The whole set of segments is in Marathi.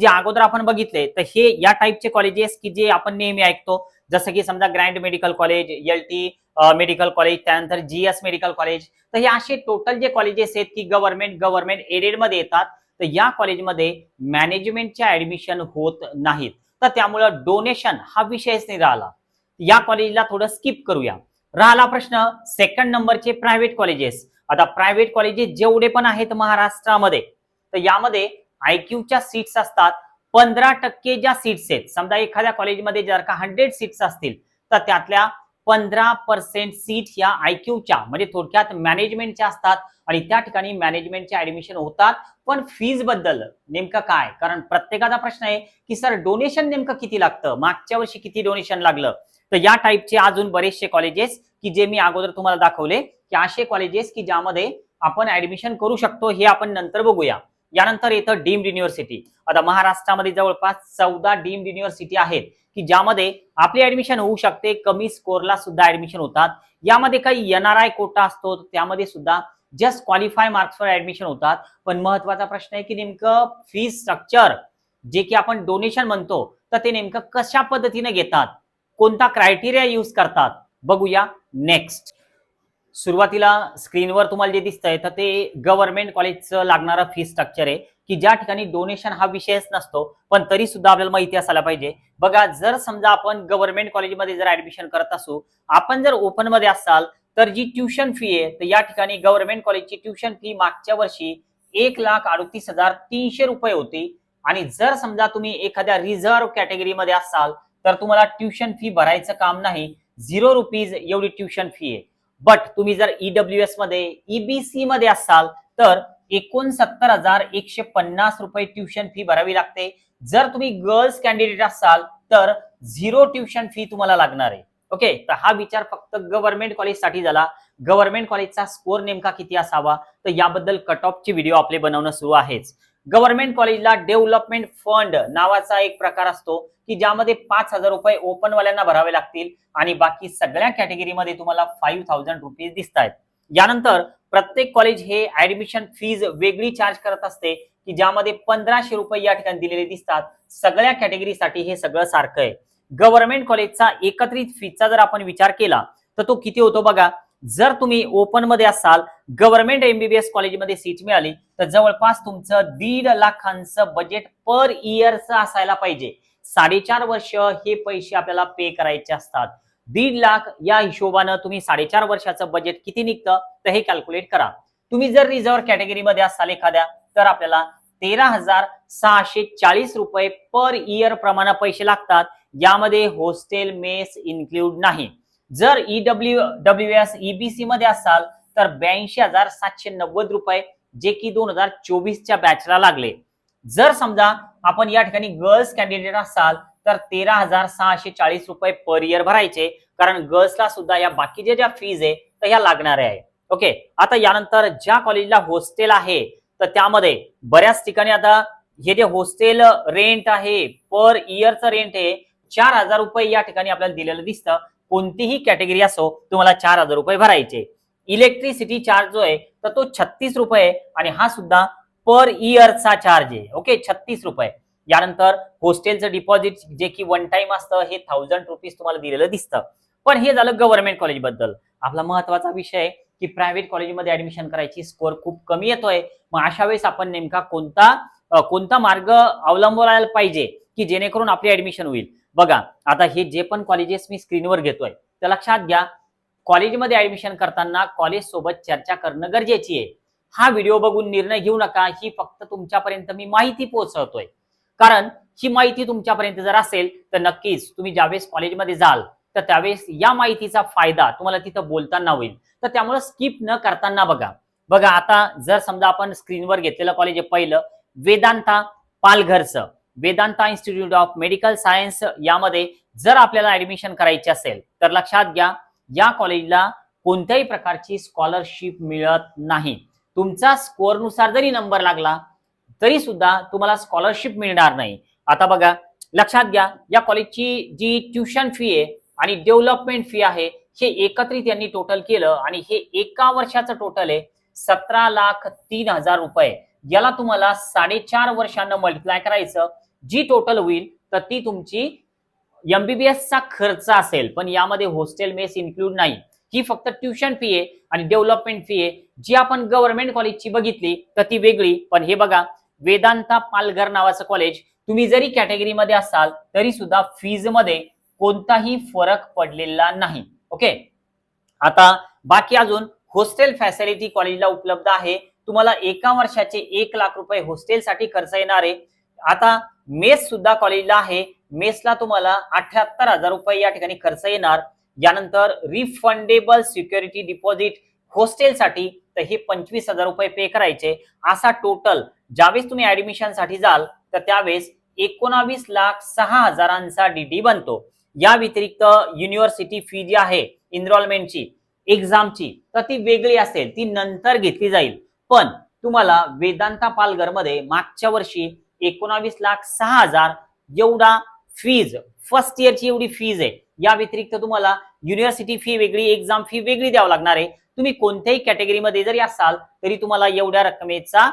जे अगोदर आपण बघितले तर हे या टाईपचे कॉलेजेस की जे आपण नेहमी ऐकतो. जसं की समजा grand medical college L T medical college त्यानंतर जीएस मेडिकल कॉलेज तर हे असे टोटल जे कॉलेजेस आहेत की गव्हर्नमेंट गव्हर्नमेंट एडेडमध्ये येतात. तर या कॉलेजमध्ये मॅनेजमेंटच्या ऍडमिशन होत नाहीत. तर त्यामुळं डोनेशन हा विषयच नाही राहिला. या कॉलेजला थोडं स्किप करूया. राहिला प्रश्न सेकंड नंबरचे प्रायव्हेट कॉलेजेस आता प्रायव्हेट कॉलेजेस जेवढे पण आहेत महाराष्ट्रामध्ये तर यामध्ये आयक्यूच्या सीट्स असतात. पंधरा टक्के ज्या सीट्स आहेत समजा एखाद्या कॉलेजमध्ये जर का हंड्रेड सीट्स असतील तर त्यातल्या पंधरा पर्सेंट सीट या आयक्यूच्या म्हणजे थोडक्यात मॅनेजमेंटच्या असतात आणि त्या ठिकाणी मॅनेजमेंटचे ऍडमिशन होतात. पण फीजबद्दल नेमकं काय? कारण प्रत्येकाचा प्रश्न आहे की सर डोनेशन नेमकं किती लागतं? मागच्या वर्षी किती डोनेशन लागलं? तर या टाईपचे अजून बरेचसे कॉलेजेस की जे मी अगोदर तुम्हाला दाखवले की असे कॉलेजेस की ज्यामध्ये आपण ऍडमिशन करू शकतो हे आपण नंतर बघूया. यानंतर येतं डीम्ड युनिव्हर्सिटी. आता महाराष्ट्रामध्ये जवळपास चौदा डीम्ड युनिव्हर्सिटी आहेत की ज्यामध्ये आपली ऍडमिशन होऊ शकते कमी स्कोरला सुद्धा ऍडमिशन होतात. यामध्ये काही एनआरआय कोटा असतो त्यामध्ये सुद्धा जस्ट क्वालिफाय मार्क्सवर ऍडमिशन होतात. पण महत्त्वाचा प्रश्न आहे की नेमकं फी स्ट्रक्चर जे की आपण डोनेशन म्हणतो तर ते नेमकं कशा पद्धतीने घेतात? कोणता क्रायटेरिया यूज करतात? बघूया नेक्स्ट सुरुवातीला स्क्रीनवर तुम्हाला जे दिसतंय तर ते गव्हर्नमेंट कॉलेजचं लागणारं फी स्ट्रक्चर आहे की ज्या ठिकाणी डोनेशन हा विषयच नसतो पण तरी सुद्धा आपल्याला माहिती असायला पाहिजे. बघा जर समजा आपण गव्हर्नमेंट कॉलेजमध्ये जर ऍडमिशन करत असू आपण जर ओपनमध्ये असाल तर जी ट्युशन फी आहे तर या ठिकाणी गव्हर्नमेंट कॉलेजची ट्युशन फी मागच्या वर्षी एक लाख अडतीस हजार तीनशे रुपये होती. आणि जर समजा तुम्ही एखाद्या रिझर्व्ह कॅटेगरीमध्ये असाल तर तुम्हाला ट्युशन फी भरायचं काम नाही. झिरो रुपीज एवढी ट्युशन फी आहे. बट तुम्ही जर ईडब्ल्यू एसमध्ये ईबीसी मध्ये असाल तर एकोणसत्तर हजार एकशे पन्नास रुपये ट्युशन फी भरावी लागते. जर तुम्ही गर्ल्स कॅन्डिडेट असाल तर झिरो ट्युशन फी तुम्हाला लागणार आहे. ओके तर हा विचार फक्त गव्हर्नमेंट कॉलेजसाठी झाला. गव्हर्नमेंट कॉलेजचा स्कोर नेमका किती असावा? तर याबद्दल कट ऑफचे व्हिडिओ आपले बनवणं सुरू आहेच. गव्हर्नमेंट कॉलेजला डेव्हलपमेंट फंड नावाचा एक प्रकार असतो की ज्यामध्ये पाच हजार रुपये ओपन वाल्यांना भरावे लागतील आणि बाकी सगळ्या कॅटेगरीमध्ये तुम्हाला फाईव्ह थाउजंड रुपीज दिसत आहेत यानंतर प्रत्येक कॉलेज हे ऍडमिशन फीज वेगळी चार्ज करत असते की ज्यामध्ये पंधराशे रुपये या ठिकाणी दिलेले दिसतात. सगळ्या कॅटेगरीसाठी हे सगळं सारखं आहे. गव्हर्नमेंट कॉलेजचा एकत्रित फीचा जर आपण विचार केला तर तो किती होतो बघा? जर तुम्ही ओपनमध्ये असाल गव्हर्नमेंट एमबीबीएस कॉलेजमध्ये सीट मिळाली तर जवळपास तुमचं दीड लाखांचं बजेट पर इयरचं असायला पाहिजे. साडेचार वर्ष हे पैसे आपल्याला पे करायचे असतात. दीड लाख या हिशोबानं तुम्ही साडेचार वर्षाचं बजेट किती निघतं तर हे कॅल्क्युलेट करा. तुम्ही जर रिझर्व्ह कॅटेगरीमध्ये असाल एखाद्या तर आपल्याला तेरा हजार सहाशे चाळीस रुपये पर इयर प्रमाणे पैसे लागतात. यामध्ये हॉस्टेल मेस इन्क्लूड नाही. जर ईडब्ल्यू डब्ल्यू एस ईबीसी मध्ये असाल तर ब्याऐंशी हजार सातशे नव्वद रुपये जे की दोन हजार चोवीसच्या बॅचला लागले. जर समजा आपण या ठिकाणी गर्ल्स कॅन्डिडेट असाल तर तेरा हजार सहाशे चाळीस रुपये पर इयर भरायचे. कारण गर्ल्सला सुद्धा या बाकीच्या ज्या फीज आहे तर ह्या लागणाऱ्या आहे ओके आता यानंतर ज्या कॉलेजला हॉस्टेल आहे तर त्यामध्ये बऱ्याच ठिकाणी आता हे जे हॉस्टेल रेंट आहे पर इयरचं रेंट आहे चार हजार रुपये या ठिकाणी आपल्याला दिलेलं दिसतं. कोणतीही कॅटेगरी असो तुम्हाला चार हजार रुपये भरायचे. इलेक्ट्रिसिटी चार्ज जो आहे तर तो छत्तीस रुपये आणि हा सुद्धा पर इयरचा चार्ज आहे. ओके? छत्तीस रुपये. यानंतर हॉस्टेलचं डिपॉझिट जे की वन टाइम असतं हे थाउजंड रुपीज तुम्हाला दिलेलं दिसतं. पण हे झालं गव्हर्नमेंट कॉलेजबद्दल. आपला महत्त्वाचा विषय की प्रायव्हेट कॉलेजमध्ये ऍडमिशन करायची स्कोर खूप कमी येतोय. मग अशा वेळेस आपण नेमका कोणता कोणता मार्ग अवलंबवायला पाहिजे की जेणेकरून आपली ऍडमिशन होईल? बघा आता हे जे पण कॉलेजेस मी स्क्रीनवर घेतोय तर लक्षात घ्या. कॉलेजमध्ये ऍडमिशन करताना कॉलेज सोबत चर्चा करणं गरजेची आहे. हा व्हिडिओ बघून निर्णय घेऊ नका ही फक्त तुमच्यापर्यंत मी माहिती पोहोचवतोय. कारण ही माहिती तुमच्यापर्यंत जर असेल तर नक्कीच तुम्ही ज्यावेळेस कॉलेजमध्ये जाल तर त्यावेळेस या माहितीचा फायदा तुम्हाला तिथं बोलताना होईल. तर त्यामुळे स्किप न करताना बघा. बघा आता जर समजा आपण स्क्रीनवर घेतलेलं कॉलेज पहिलं Vedanta पालघरचं. Vedanta institute of medical science यामध्ये जर आपल्याला ऍडमिशन करायची असेल तर लक्षात घ्या या कॉलेजला कोणत्याही प्रकारची स्कॉलरशिप मिळत नाही. तुमचा स्कोअरनुसार जरी नंबर लागला तरी सुद्धा तुम्हाला स्कॉलरशिप मिळणार नाही. आता बघा लक्षात घ्या या कॉलेजची जी ट्युशन फी आहे आणि डेव्हलपमेंट फी आहे हे एकत्रित यांनी टोटल केलं आणि हे एका वर्षाचं टोटल आहे सतरा लाख तीन हजार रुपये. याला तुम्हाला साडेचार वर्षांना मल्टिप्लाय करायचं जी टोटल होईल तर ती तुमची एमबीबीएसचा खर्च असेल. पण यामध्ये हॉस्टेल मेस इन्क्लूड नाही. ही फक्त ट्युशन फी आहे आणि डेव्हलपमेंट फी आहे. जी आपण गव्हर्नमेंट कॉलेजची बघितली तर ती वेगळी. पण हे बघा वेदांता पालघर नावाचं कॉलेज तुम्ही जरी कॅटेगरीमध्ये असाल तरी सुद्धा फीजमध्ये कोणताही फरक पडलेला नाही. ओके आता बाकी अजून हॉस्टेल फॅसिलिटी कॉलेजला उपलब्ध आहे. तुम्हाला एका वर्षाचे एक लाख रुपये हॉस्टेलसाठी खर्च येणार आहे. आता मेस सुद्धा कॉलेजला आहे. मेसला तुम्हाला अठ्याहत्तर हजार रुपये या ठिकाणी खर्च येणार. यानंतर रिफंडेबल सिक्युरिटी डिपॉझिट हॉस्टेलसाठी तर हे पंचवीस हजार रुपये पे करायचे. असा टोटल ज्यावेळेस तुम्ही ऍडमिशनसाठी जाल तर त्यावेळेस एकोणावीस लाख सहा हजारांचा डीडी बनतो. या व्यतिरिक्त युनिव्हर्सिटी फी जी आहे इनरोलमेंटची एक्झामची तर ती वेगळी असेल. ती नंतर घेतली जाईल. पण तुम्हाला वेदांता पालघरमध्ये मागच्या वर्षी एकोणावीस लाख सहा हजार एवढा फीज फर्स्ट इयरची एवढी फीज आहे. या व्यतिरिक्त तुम्हाला युनिव्हर्सिटी फी वेगळी एक्झाम फी वेगळी द्यावं लागणार आहे. तुम्ही कोणत्याही कॅटेगरीमध्ये जरी असाल तरी तुम्हाला एवढ्या रकमेचा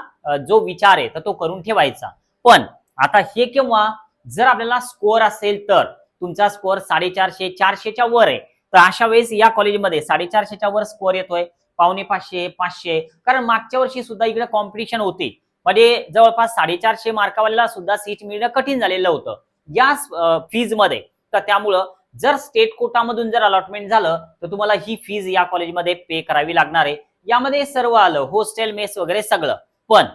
जो विचार आहे तर तो करून ठेवायचा. पण आता हे केव्हा जर आपल्याला स्कोअर असेल तर तुमचा स्कोअर साडेचारशे चारशेच्या वर आहे. तर अशा वेळेस या कॉलेजमध्ये साडेचारशेच्या वर स्कोअर येतोय. पावणे पाचशे पाचशे. कारण मागच्या वर्षी सुद्धा इकडे कॉम्पिटिशन होती. म्हणजे जवळपास साडेचारशे मार्कावाल्याला सुद्धा सीट मिळणं कठीण झालेलं होतं. या फीजमध्ये तर त्यामुळं जर स्टेट कोटामधून जर अलॉटमेंट झालं तर तुम्हाला ही फीज या कॉलेजमध्ये पे करावी लागणार आहे. यामध्ये सर्व आलं होस्टेल मेस वगैरे सगळं. पण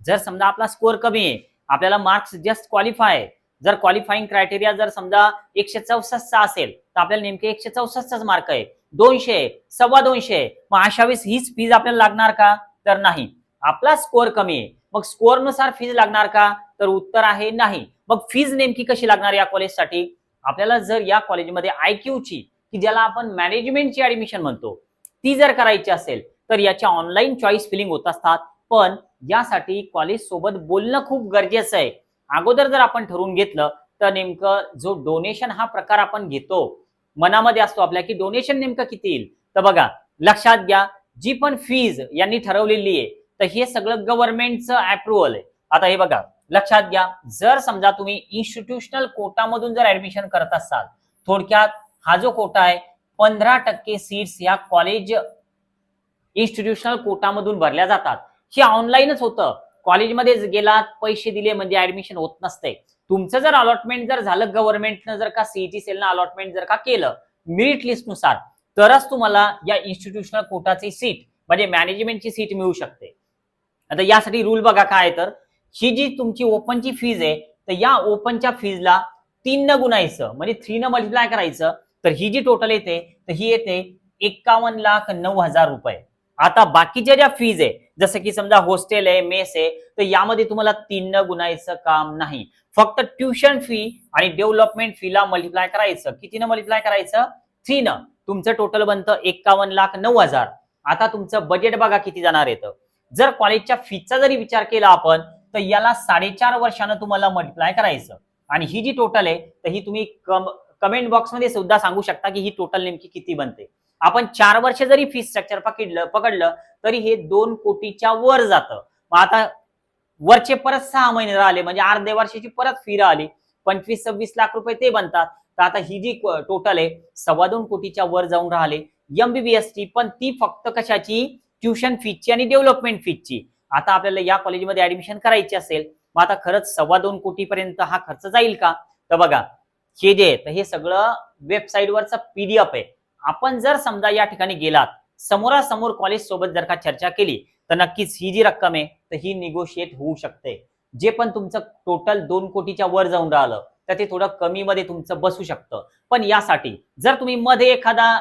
जर समजा आपला स्कोअर कमी आहे आपल्याला मार्क्स जस्ट क्वालिफाय आहे. जर क्वालिफाईंग क्रायटेरिया जर समजा एकशे चौसष्टचा असेल तर आपल्याला नेमके एकशे चौसष्टचाच मार्क आहे. दोनशे सव्वा दोनशे मग अशा वेळेस हीच फीज आपल्याला लागणार का? तर नाही. आपला स्कोअर कमी आहे. मग स्कोअरनुसार फीज लागणार का? तर उत्तर आहे नाही. मग फीज नेमकी कशी लागणार या कॉलेजसाठी आपल्याला जर या कॉलेजमध्ये आयक्यूची की ज्याला आपण मॅनेजमेंटची ऍडमिशन म्हणतो ती जर करायची असेल तर याच्या ऑनलाईन चॉईस फिलिंग होत असतात. पण यासाठी कॉलेज सोबत बोलणं खूप गरजेचं आहे. अगोदर जर आपण ठरवून घेतलं तर नेमकं जो डोनेशन हा प्रकार आपण घेतो मनामध्ये असतो आपल्या की डोनेशन नेमकं किती येईल? तर बघा लक्षात घ्या जी पण फीज यांनी ठरवलेली आहे तर हे सगळं गव्हर्नमेंटचं अप्रुव्हल आहे. आता हे बघा लक्षात घ्या जर समजा तुम्ही इन्स्टिट्यूशनल कोटामधून जर ऍडमिशन करत असाल थोडक्यात हा जो कोटा आहे पंधरा टक्के सीट्स या कॉलेज इन्स्टिट्यूशनल कोटामधून भरल्या जातात. हे ऑनलाईनच होतं. कॉलेजमध्ये गेलात पैसे दिले म्हणजे ऍडमिशन होत नसते. तुमचं जर अलॉटमेंट जर झालं गव्हर्नमेंटनं जर का सीईटी सेलनं अलॉटमेंट जर का केलं मेरिट लिस्टनुसार तरच तुम्हाला या इन्स्टिट्यूशनल कोटाची सीट म्हणजे मॅनेजमेंटची सीट मिळू शकते. आता यासाठी रूल बघा काय आहे तर ही जी तुमची ओपनची फीज आहे तर या ओपनच्या फीजला तीन न गुणायचं म्हणजे थ्री न मल्टिप्लाय करायचं तर ही जी टोटल येते तर ही येते एक्कावन्न लाख नऊ हजार रुपये. आता बाकीच्या ज्या फीज आहे जसं की समजा हॉस्टेल आहे मेस आहे तर यामध्ये तुम्हाला तीन न गुणायचं काम नाही. फक्त ट्युशन फी आणि डेव्हलपमेंट फीला मल्टिप्लाय करायचं. कितीनं मल्टिप्लाय करायचं? थ्री न. तुमचं टोटल बनतं एक्कावन्न लाख नऊ हजार. आता तुमचं बजेट बघा किती जाणार येतं जर कॉलेजच्या फीचा जरी विचार केला आपण तर याला साडेचार वर्षानं तुम्हाला मल्टिप्लाय करायचं. आणि ही जी टोटल आहे तर ही तुम्ही कमेंट बॉक्समध्ये सुद्धा सांगू शकता की ही टोटल नेमकी किती बनते. आपण चार वर्ष जरी फी स्ट्रक्चर पकडलं पकडलं तरी हे दोन कोटीच्या वर जातं. मग आता वरचे परत सहा महिने राहिले म्हणजे अर्ध्या वर्षाची परत फी राहिली. पंचवीस सव्वीस लाख रुपये ते बनतात. तर आता ही जी टोटल आहे सव्वा दोन कोटीच्या वर जाऊन राहिले. एमबीबीएस ची पण ती फक्त कशाची? ट्युशन फीची आणि डेव्हलपमेंट फीची आता आपल्याला या कॉलेजमध्ये ऍडमिशन करायची असेल मग आता खरंच सव्वा दोन कोटीपर्यंत हा खर्च जाईल का? तर बघा हे जे तर हे सगळं वेबसाईटवरचं पीडीएफ आहे. आपण जर समजा या ठिकाणी गेलात समोरासमोर कॉलेज सोबत जर का चर्चा केली तर नक्कीच ही जी रक्कम आहे तर ही निगोशिएट होऊ शकते. जे पण तुमचं टोटल दोन कोटीच्या वर जाऊन राहिलं तर ते थोडं कमी मध्ये तुमचं बसू शकतं. पण यासाठी जर तुम्ही मध्ये एखादा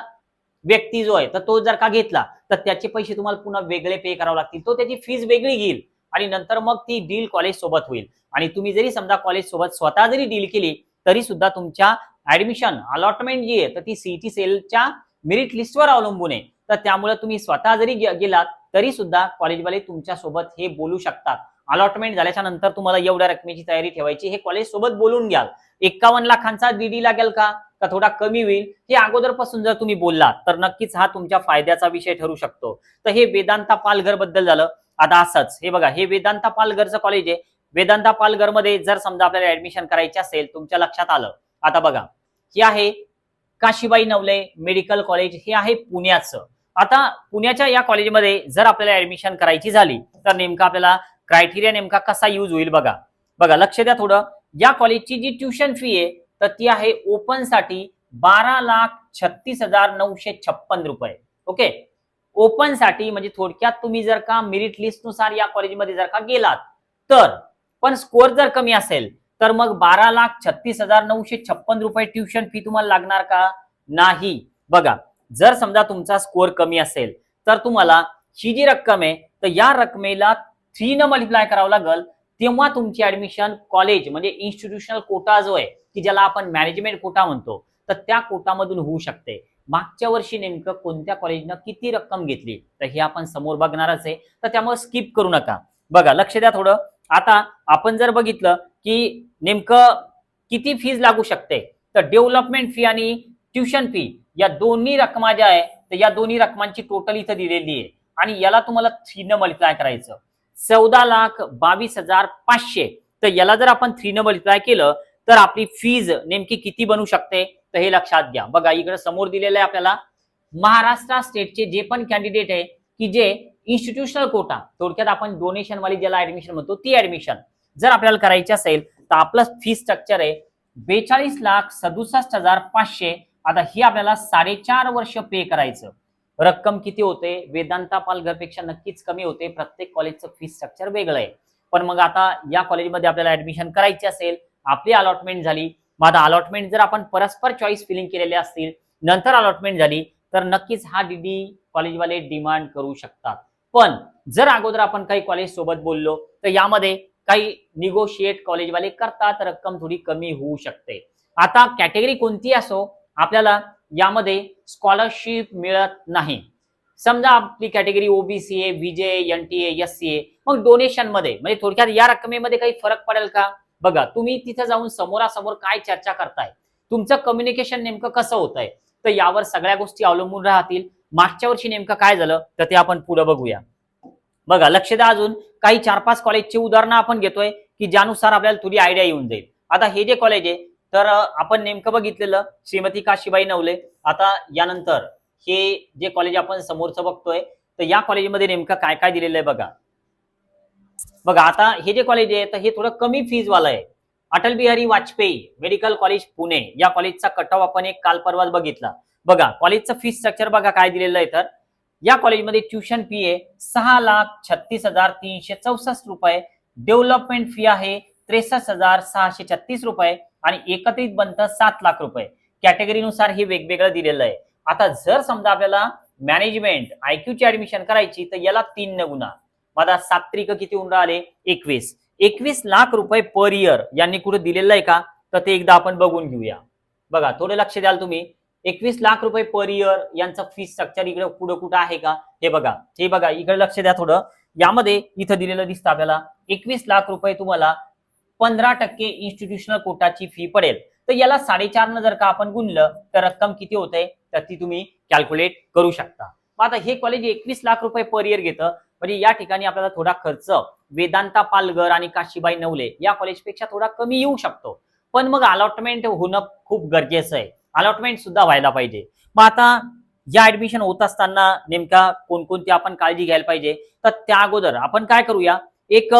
व्यक्ती जो आहे तर तो जर का घेतला तर त्याचे पैसे तुम्हाला पुन्हा वेगळे पे करावे लागतील. तो त्याची फीज वेगळी घेईल आणि नंतर मग ती डील कॉलेज सोबत होईल. आणि तुम्ही जरी समजा कॉलेज सोबत स्वतः जरी डील केली तरी सुद्धा तुमच्या ऍडमिशन अलॉटमेंट जी आहे तर ती सीईटी सेलच्या मेरिट लिस्टवर अवलंबून आहे. तर त्यामुळे तुम्ही स्वतः जरी गे- गेलात तरी सुद्धा कॉलेजवाले तुमच्यासोबत हे बोलू शकतात. अलॉटमेंट झाल्याच्यानंतर तुम्हाला एवढ्या रकमेची तयारी ठेवायची हे कॉलेज सोबत बोलून घ्याल. एक्कावन्न लाखांचा डीडी लागेल का? का थोडा कमी होईल? हे अगोदरपासून जर तुम्ही बोललात तर नक्कीच हा तुमच्या फायद्याचा विषय ठरू शकतो. तर हे वेदांता पालघरबद्दल झालं. आता असंच हे बघा हे वेदांता पालघरचं कॉलेज आहे. वेदांता पालघरमध्ये जर समजा आपल्याला ऍडमिशन करायची असेल तुमच्या लक्षात आलं. आता बघा हे आहे काशीबाई नवले मेडिकल कॉलेज हे आहे पुण्याचं. आता पुण्याच्या या कॉलेजमध्ये जर आपल्याला ऍडमिशन करायची झाली तर नेमका आपल्याला क्रायटेरिया नेमका कसा यूज होईल बघा. बघा लक्ष द्या थोडं. या कॉलेजची जी ट्युशन फी आहे तर ती आहे ओपनसाठी बारा लाख छत्तीस हजार नऊशे छप्पन रुपये. ओके ओपनसाठी म्हणजे थोडक्यात तुम्ही जर का मेरिट लिस्टनुसार या कॉलेजमध्ये जर का गेलात तर पण स्कोअर जर कमी असेल तर मग बारा लाख छत्तीस हजार नऊशे छप्पन रुपये ट्युशन फी तुम्हाला लागणार का? नाही. बघा जर समजा तुमचा स्कोअर कमी असेल तर तुम्हाला ही जी रक्कम आहे तर या रकमेला थ्री न मल्टिप्लाय करावं लागेल तेव्हा तुमची ऍडमिशन कॉलेज म्हणजे इन्स्टिट्यूशनल कोटा जो आहे की ज्याला आपण मॅनेजमेंट कोटा म्हणतो तर त्या कोटामधून होऊ शकते. मागच्या वर्षी नेमकं कोणत्या कॉलेजनं किती रक्कम घेतली? तर हे आपण समोर बघणारच आहे. तर त्यामुळे स्किप करू नका. बघा लक्ष द्या थोडं. आता आपण जर बघितलं की नेमकं किती फीज लागू शकते? तर डेव्हलपमेंट फी आणि ट्युशन फी या दोन्ही रकमा ज्या आहे तर या दोन्ही रकमांची टोटल इथं दिलेली आहे. आणि याला तुम्हाला थ्री न मल्टिप्लाय करायचं. चौदा लाख बावीस हजार पाचशे. तर याला जर आपण थ्री न मल्टिप्लाय केलं तर आपली फीज नेमकी किती बनू शकते? तर हे लक्षात घ्या. बघा इकडे समोर दिलेलं आहे आपल्याला महाराष्ट्र स्टेटचे जे पण कॅन्डिडेट आहे की जे इन्स्टिट्यूशनल कोटा थोडक्यात आपण डोनेशन वाली ज्याला ऍडमिशन म्हणतो ती ऍडमिशन जर आपल्याला करायची असेल तर आपलं फी स्ट्रक्चर आहे बेचाळीस लाख सदुसष्ट हजार पाचशे. आता ही आपल्याला साडेचार वर्ष पे करायचं. रक्कम किती होते? वेदांता पालघरपेक्षा नक्कीच कमी होते. प्रत्येक कॉलेजचं फी स्ट्रक्चर वेगळं आहे. पण मग आता या कॉलेजमध्ये आपल्याला ऍडमिशन करायची असेल आपली अलॉटमेंट झाली. मग आता अलॉटमेंट जर आपण परस्पर चॉईस फिलिंग केलेले असतील नंतर अलॉटमेंट झाली तर नक्कीच हा डीडी कॉलेजवाले डिमांड करू शकतात. पण जर अगोदर आपण काही कॉलेज सोबत बोललो तर यामध्ये काही निगोशिएट कॉलेजवाले करतात रक्कम थोडी कमी होऊ शकते. आता कॅटेगरी कोणती असो आपल्याला यामध्ये स्कॉलरशिप मिळत नाही. समजा आपली कॅटेगरी ओबीसी आहे VJ N T S C A मग डोनेशनमध्ये म्हणजे थोडक्यात या रकमेमध्ये काही फरक पडेल का? बघा तुम्ही तिथं जाऊन समोरासमोर काय चर्चा करताय? तुमचं कम्युनिकेशन नेमकं कसं होत आहे तर यावर सगळ्या गोष्टी अवलंबून राहतील. मागच्या वर्षी नेमकं काय झालं? तर ते आपण पुढे बघूया. बघा लक्ष द्या अजून. काही चार पाच कॉलेजची उदाहरणं आपण घेतोय की ज्यानुसार आपल्याला थोडी आयडिया येऊन जाईल. आता हे जे कॉलेज आहे तर आपण नेमकं बघितलेलं श्रीमती काशीबाई नवले. आता यानंतर हे जे कॉलेज आपण समोरचं बघतोय तर या कॉलेजमध्ये नेमकं काय काय दिलेलं आहे बघा. बघा आता हे जे कॉलेज आहे तर हे थोडं कमी फीजवालं आहे. अटल बिहारी वाजपेयी मेडिकल कॉलेज पुणे या कॉलेजचा कट ऑफ आपण एक काल परवाच बघितला. बघा कॉलेजचं फी स्ट्रक्चर बघा काय दिलेलं आहे तर. या कॉलेजमध्ये ट्युशन फी आहे सहा लाख छत्तीस हजार तीनशे चौसष्ट रुपये. डेव्हलपमेंट फी आहे त्रेसष्ट हजार सहाशे छत्तीस रुपये आणि एकत्रित बनतं सात लाख रुपये. कॅटेगरीनुसार हे वेगवेगळं दिलेलं आहे. आता जर समजा आपल्याला मॅनेजमेंट आयक्यूची ऍडमिशन करायची तर याला तीन न गुन्हा माझा सात्विक किती होऊन राहिले? एकवीस. एकवीस लाख रुपये पर इयर यांनी कुठे दिलेलं आहे का? तर ते एकदा आपण बघून घेऊया. बघा थोडं लक्ष द्याल तुम्ही. एकवीस लाख रुपये पर इयर यांचं फीस स्ट्रक्चर इकडे पुढे कुठं आहे का? हे बघा. हे बघा इकडे लक्ष द्या थोडं. यामध्ये इथं दिलेलं दिसतं आपल्याला. एकवीस लाख रुपये तुम्हाला पंधरा टक्के इन्स्टिट्यूशनल कोटाची फी पडेल. तर याला साडेचार न जर का आपण गुणलं तर रक्कम किती होते? तर ती तुम्ही कॅल्क्युलेट करू शकता. मग आता हे कॉलेज एकवीस लाख रुपये पर इयर घेतं. म्हणजे या ठिकाणी आपल्याला थोडा खर्च वेदांता पालघर आणि काशीबाई नवले या कॉलेजपेक्षा थोडा कमी येऊ शकतो. पण मग अलॉटमेंट होणं खूप गरजेचं आहे. अलॉटमेंट सुद्धा व्हायला पाहिजे. मग आता या ऍडमिशन होत असताना नेमका कोणकोणती आपण काळजी घ्यायला पाहिजे? तर त्या अगोदर आपण काय करूया? एक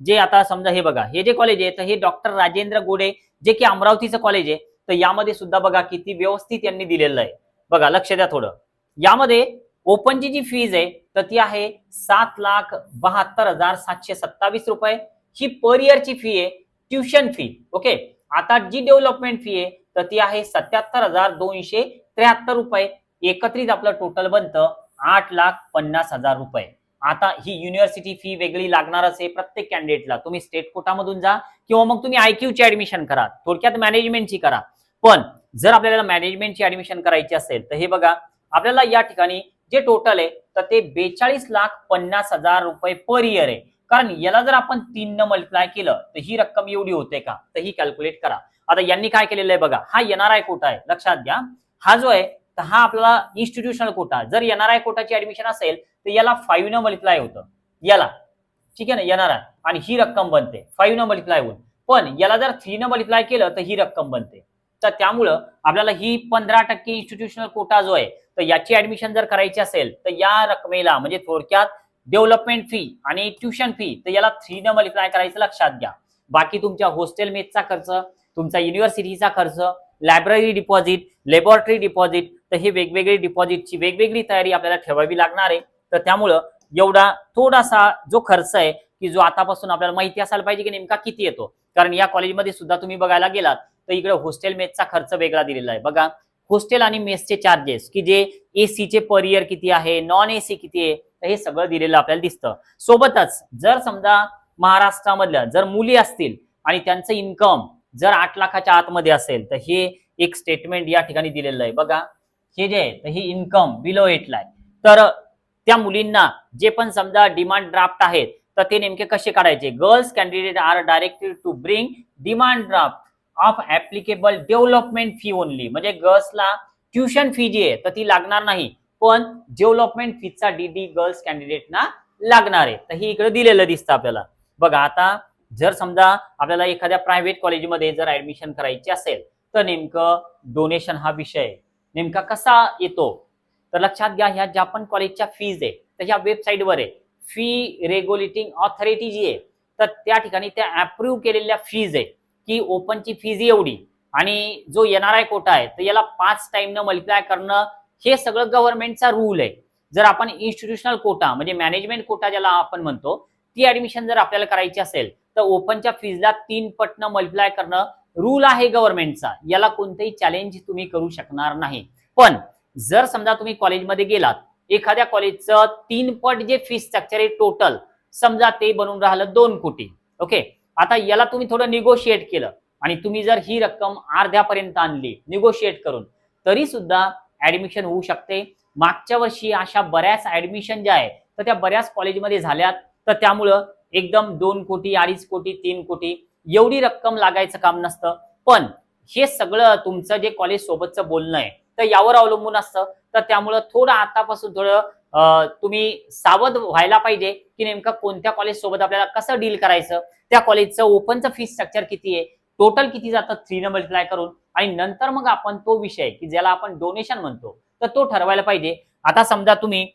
जे आता समजा हे बघा हे जे कॉलेज आहे तर हे डॉक्टर राजेंद्र गोडे जे की अमरावतीचं कॉलेज आहे तर यामध्ये सुद्धा बघा किती व्यवस्थित यांनी दिलेलं आहे. बघा लक्ष द्या थोडं. यामध्ये ओपनची जी फीज आहे तर ती आहे सात लाख बहात्तर हजार सातशे सत्तावीस रुपये. ही पर इयरची फी आहे ट्युशन फी ओके आता जी डेव्हलपमेंट फी आहे तर ती आहे सत्याहत्तर हजार दोनशे त्र्याहत्तर रुपये. एकत्रित आपलं टोटल बनतं आठ लाख पन्नास हजार रुपये. आता ही युनिव्हर्सिटी फी वेगळी लागणारच आहे प्रत्येक कॅन्डिडेटला तुम्ही स्टेट कोटामधून जा किंवा मग तुम्ही आयक्यूची ऍडमिशन करा. थोडक्यात मॅनेजमेंटची करा. पण जर आपल्याला मॅनेजमेंटची ऍडमिशन करायची असेल तर हे बघा आपल्याला या ठिकाणी जे टोटल आहे तर ते बेचाळीस लाख पन्नास हजार रुपये पर इयर आहे. कारण याला जर आपण तीन न मल्टिप्लाय केलं तर ही रक्कम एवढी होते का? तर ही कॅल्क्युलेट करा. आता यांनी काय केलेलं आहे बघा हा एनआरआय कोटा आहे. लक्षात घ्या. हा जो आहे तर हा आपला इन्स्टिट्यूशनल कोटा जर एनआरआय कोटाची ऍडमिशन असेल तर याला फाईव्ह न मल्टिप्लाय होतं. याला. ठीक आहे ना? येणार आहे आणि ही रक्कम बनते. फाईव्ह न मल्टिप्लाय होऊन. पण याला जर थ्री न मल्टिप्लाय केलं तर ही रक्कम बनते. तर त्यामुळं आपल्याला ही पंधरा टक्के इन्स्टिट्यूशनल कोटा जो आहे तर याची ऍडमिशन जर करायची असेल तर या रकमेला म्हणजे थोडक्यात डेव्हलपमेंट फी आणि ट्युशन फी तर याला थ्री न मल्टिप्लाय करायचं लक्षात घ्या. बाकी तुमच्या हॉस्टेल मेसचा खर्च तुमचा युनिव्हर्सिटीचा खर्च लायब्ररी डिपॉझिट लॅबोरेटरी डिपॉझिट तर हे वेगवेगळी डिपॉझिटची वेगवेगळी तयारी आपल्याला ठेवावी लागणार आहे. तर त्यामुळं एवढा थोडासा जो खर्च आहे की जो आतापासून आपल्याला माहिती असायला पाहिजे की नेमका किती येतो. कारण या कॉलेजमध्ये सुद्धा तुम्ही बघायला गेलात तर इकडे हॉस्टेल मेसचा खर्च वेगळा दिलेला आहे. बघा हॉस्टेल आणि मेसचे चार्जेस की जे एसीचे पर इयर किती आहे नॉन एसी किती आहे तर हे सगळं दिलेलं आपल्याला दिसतं. सोबतच जर समजा महाराष्ट्रामधल्या जर मुली असतील आणि त्यांचं इन्कम जर आठ लाखाच्या आतमध्ये असेल तर हे एक स्टेटमेंट या ठिकाणी दिलेलं आहे. बघा हे जे आहे तर हे इन्कम बिलो एटला आहे. तर त्या मुलींना जे पण समजा डिमांड ड्राफ्ट आहेत तर ते नेमके कसे काढायचे? Girls candidate are directed to bring demand draft of applicable development fee only म्हणजे गर्ल्सला ट्युशन फी जी आहे तर ती लागणार नाही. पण डेव्हलपमेंट फीचा डीडी गर्ल्स कॅन्डिडेटना लागणार आहे. तर ही इकडे दिलेलं दिसतं आपल्याला. बघा आता जर समजा आपल्याला एखाद्या प्रायव्हेट कॉलेजमध्ये जर ऍडमिशन करायची असेल तर नेमकं डोनेशन हा विषय नेमका कसा येतो? तर लक्षात घ्या ह्या ज्या पण कॉलेजच्या फीज आहे तर ह्या वेबसाईटवर आहे. फी रेग्युलेटिंग ऑथॉरिटी जी आहे तर त्या ठिकाणी त्या अप्रूव्ह केलेल्या फीज आहे. की ओपनची फीज एवढी. आणि जो येणार कोटा आहे तर याला पाच टाइमनं मल्टिप्लाय करणं हे सगळं गव्हर्नमेंटचा रूल आहे. जर आपण इन्स्टिट्यूशनल कोटा म्हणजे मॅनेजमेंट कोटा ज्याला आपण म्हणतो ती ऍडमिशन जर आपल्याला करायची असेल तर ओपनच्या फीजला तीन पटनं मल्टिप्लाय करणं रूल आहे गव्हर्नमेंटचा याला कोणतेही चॅलेंज तुम्ही करू शकणार नाही. पण जर समजा तुम्ही कॉलेजमध्ये गेलात एखाद्या कॉलेजचं तीन पट जे फी स्ट्रक्चर आहे टोटल समजा ते बनून राहिलं दोन कोटी. ओके आता याला तुम्ही थोडं निगोशिएट केलं. आणि तुम्ही जर ही रक्कम अर्ध्यापर्यंत आणली निगोशिएट करून तरी सुद्धा ऍडमिशन होऊ शकते. मागच्या वर्षी अशा बऱ्याच ऍडमिशन ज्या आहेत तर त्या बऱ्याच कॉलेजमध्ये झाल्यात. तर त्यामुळं एकदम दोन कोटी अडीच कोटी तीन कोटी एवढी रक्कम लागायचं काम नसतं. पण हे सगळं तुमचं जे कॉलेज सोबतचं बोलणं आहे तर यावर अवलंबून असतं. तर त्यामुळं थोडं आतापासून थोडं तुम्ही सावध व्हायला पाहिजे की नेमकं कोणत्या कॉलेज सोबत आपल्याला कसं डील करायचं? त्या कॉलेजचं ओपनचं फी स्ट्रक्चर किती आहे? टोटल किती जातं? थ्री नंबर मल्टिप्लाय करून. आणि नंतर मग आपण तो विषय की ज्याला आपण डोनेशन म्हणतो तर तो ठरवायला पाहिजे. आता समजा तुम्ही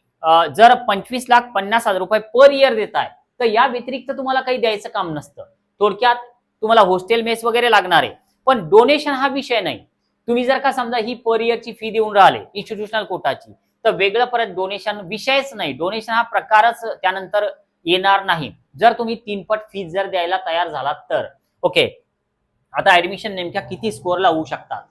जर पंचवीस लाख पन्नास हजार रुपये पर इयर देताय तर या व्यतिरिक्त तुम्हाला काही द्यायचं काम नसतं. थोडक्यात तुम्हाला हॉस्टेल मेस वगैरे लागणार आहे. पण डोनेशन हा विषय नाही. तुम्ही जर का समजा ही पर इयरची फी देऊन राहिले इन्स्टिट्यूशनल कोटाची तर वेगळं परत डोनेशन विषयच नाही. डोनेशन हा प्रकारच त्यानंतर येणार नाही. जर तुम्ही तीनपट फीज जर द्यायला तयार झालात तर. ओके आता ऍडमिशन नेमक्या किती स्कोअरला होऊ शकतात?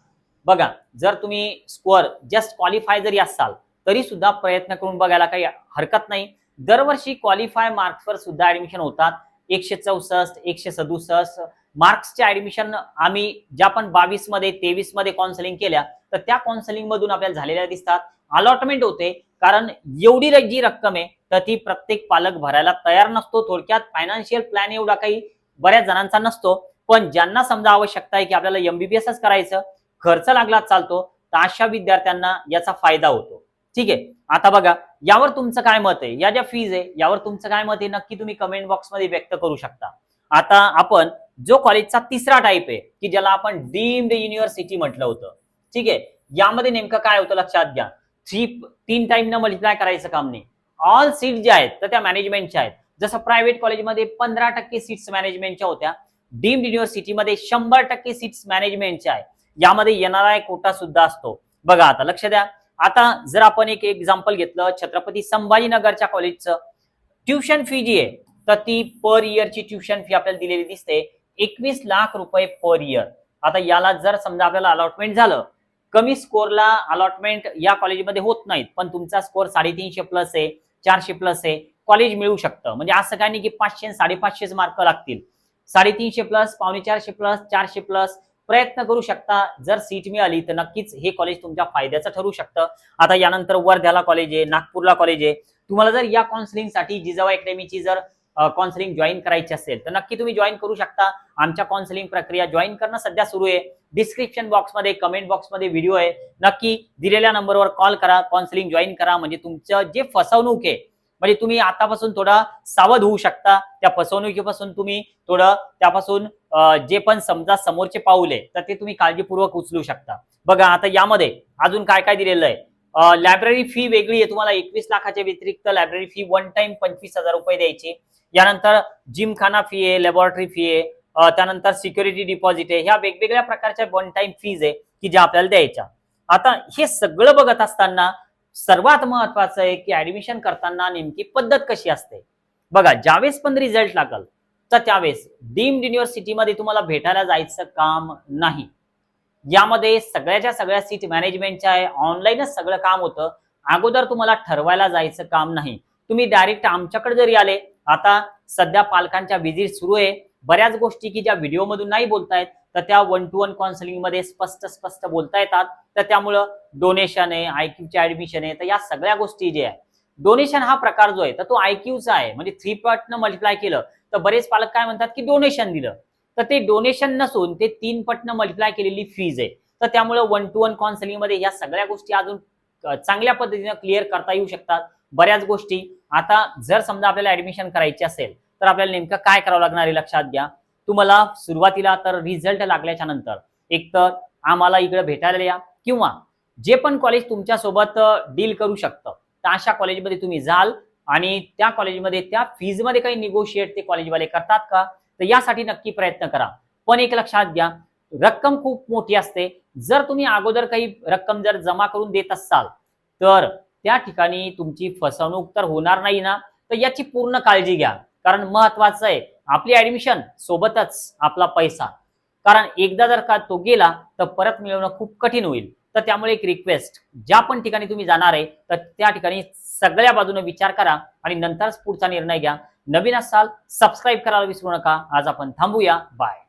बघा जर तुम्ही स्कोअर जस्ट क्वालिफाय जरी असाल तरी सुद्धा प्रयत्न करून बघायला काही हरकत नाही. दरवर्षी क्वालिफाय मार्क्सवर सुद्धा ऍडमिशन होतात. एकशे चौसष्ट एकशे सदुसष्ट मार्क्सच्या ऍडमिशन आम्ही ज्या पण बावीसमध्ये तेवीसमध्ये काउन्सिलिंग केल्या तर त्या काउन्सिलिंग मधून आपल्याला झालेल्या दिसतात. अलॉटमेंट होते कारण एवढी जी रक्कम आहे तर ती प्रत्येक पालक भरायला तयार नसतो. थोडक्यात फायनान्शियल प्लॅन एवढा काही बऱ्याच जणांचा नसतो. पण ज्यांना समजा आवश्यकता आहे की आपल्याला एमबीबीएसच करायचं खर्च लागला चालतो तर अशा विद्यार्थ्यांना याचा फायदा होतो. ठीक आहे? आता बघा यावर तुमचं काय मत आहे? या ज्या फीज आहे यावर तुमचं काय मत आहे? नक्की तुम्ही कमेंट बॉक्समध्ये व्यक्त करू शकता. आता आपण जो कॉलेजचा तिसरा टाईप आहे की ज्याला आपण डीम्ड युनिव्हर्सिटी म्हटलं होतं. ठीक आहे? यामध्ये नेमकं काय होतं लक्षात घ्या. थ्री तीन टाईम न मल्टिप्लाय करायचं काम नाही. ऑल सीट ज्या आहेत तर त्या मॅनेजमेंटच्या आहेत. जसं प्रायव्हेट कॉलेजमध्ये पंधरा टक्के सीट्स मॅनेजमेंटच्या होत्या डीम्ड युनिव्हर्सिटीमध्ये शंभर टक्के सीट्स मॅनेजमेंटच्या आहेत. यामध्ये येणारा एक कोटा सुद्धा असतो. बघा आता लक्ष द्या. आता जर आपण एक एक्झाम्पल घेतलं छत्रपती संभाजीनगरच्या कॉलेजचं ट्युशन फी जी आहे तर ती पर इयरची ट्युशन फी आपल्याला दिलेली दिसते. एकवीस लाख रुपये पर इयर आता याला जर समजा आपल्याला अलॉटमेंट झालं कमी स्कोअरला अलॉटमेंट या कॉलेजमध्ये होत नाहीत पण तुमचा स्कोर साडेतीनशे प्लस आहे चारशे प्लस आहे कॉलेज मिळू शकतं. म्हणजे असं काय नाही की पाचशे साडेपाचशेच मार्क लागतील. साडेतीनशे प्लस पावणे चारशे प्लस चारशे प्लस प्रयत्न करू शकता. जर सीट मिळाली तर नक्कीच हे कॉलेज तुमच्या फायद्याचं ठरू शकतं. आता यानंतर वर्ध्याला कॉलेज आहे नागपूरला कॉलेज आहे. तुम्हाला जर या काउन्सिलिंगसाठी जिजाऊ अकॅडमीची जर काउन्सिलिंग जॉईन करायची असेल तर नक्की तुम्ही जॉईन करू शकता. आमच्या काउन्सिलिंग प्रक्रिया जॉईन करणं सध्या सुरू आहे. डिस्क्रिप्शन बॉक्समध्ये कमेंट बॉक्समध्ये व्हिडिओ आहे. नक्की दिलेल्या नंबरवर कॉल करा काउन्सिलिंग जॉईन करा. म्हणजे तुमचं जे फसवणूक आहे म्हणजे तुम्ही आतापासून थोडा सावध होऊ शकता. त्या फसवणुकीपासून तुम्ही थोडं त्यापासून जे पण समजा समोरचे पाऊल आहे तर ते तुम्ही काळजीपूर्वक उचलू शकता. बघा आता यामध्ये अजून काय काय दिलेलं आहे? लायब्ररी फी वेगळी आहे. तुम्हाला एकवीस लाखाच्या व्यतिरिक्त लायब्ररी फी वन टाइम पंचवीस हजार रुपये द्यायची. यानंतर जिमखाना फी आहे लॅबोरेटरी फी आहे. त्यानंतर सिक्युरिटी डिपॉझिट आहे. ह्या वेगवेगळ्या प्रकारच्या वन टाइम फीज आहे की ज्या आपल्याला द्यायच्या. आता हे सगळं बघत असताना सर्वात महत्वाचं आहे की ऍडमिशन करताना नेमकी पद्धत कशी असते. बघा ज्यावेळेस पण रिझल्ट लागल तर त्यावेळेस डीम्ड युनिव्हर्सिटीमध्ये तुम्हाला भेटायला जायचं काम नाही. यामध्ये सगळ्याच्या सगळ्या सीट मॅनेजमेंटच्या आहे ऑनलाईनच सगळं काम होतं. अगोदर तुम्हाला ठरवायला जायचं काम नाही. तुम्ही डायरेक्ट आमच्याकडे जरी आले आता सध्या पालकांच्या व्हिजिट सुरू आहे. बऱ्याच गोष्टी की ज्या व्हिडिओमधून नाही बोलतायत तर त्या वन टू वन काउन्सिलिंगमध्ये स्पष्ट स्पष्ट बोलता येतात. तर त्यामुळं डोनेशन आहे आयक्यूचे ऍडमिशन आहे तर या सगळ्या गोष्टी जे आहे डोनेशन हा प्रकार जो आहे तर तो आयक्यूचा आहे. म्हणजे थ्री पॉईंटनं मल्टिप्लाय केलं तर बरेच पालक काय म्हणतात की डोनेशन दिलं. तर ते डोनेशन नसून ते तीन पटनं मल्टिप्लाय केलेली फीज आहे. तर त्यामुळे वन टू वन काउन्सिलिंगमध्ये या सगळ्या गोष्टी अजून चांगल्या पद्धतीने क्लिअर करता येऊ शकतात. बऱ्याच गोष्टी. आता जर समजा आपल्याला ऍडमिशन करायची असेल तर आपल्याला नेमकं काय करावं लागणार आहे लक्षात घ्या. तुम्हाला सुरुवातीला तर रिझल्ट लागल्याच्या नंतर एक तर आम्हाला इकडे भेटायला या किंवा जे पण कॉलेज तुमच्यासोबत डील करू शकतं तर अशा कॉलेजमध्ये तुम्ही जाल आणि त्या कॉलेजमध्ये त्या फीजमध्ये काही निगोशिएट ते कॉलेजवाले करतात का? तर यासाठी नक्की प्रयत्न करा. पण एक लक्षात घ्या रक्कम खूप मोठी असते. जर तुम्ही अगोदर काही रक्कम जर जमा करून देत असाल तर त्या ठिकाणी तुमची फसवणूक तर होणार नाही ना? तर याची पूर्ण काळजी घ्या. कारण महत्वाचं आहे आपली ऍडमिशन सोबतच आपला पैसा. कारण एकदा जर का तो गेला तर परत मिळवणं खूप कठीण होईल. तर त्यामुळे एक रिक्वेस्ट ज्या पण ठिकाणी तुम्ही जाणार आहे तर त्या ठिकाणी सगळ्या बाजूने विचार करा आणि नंतरच पुढचा निर्णय घ्या. नवीन असाल सबस्क्राईब करायला विसरू नका. आज आपण थांबूया. बाय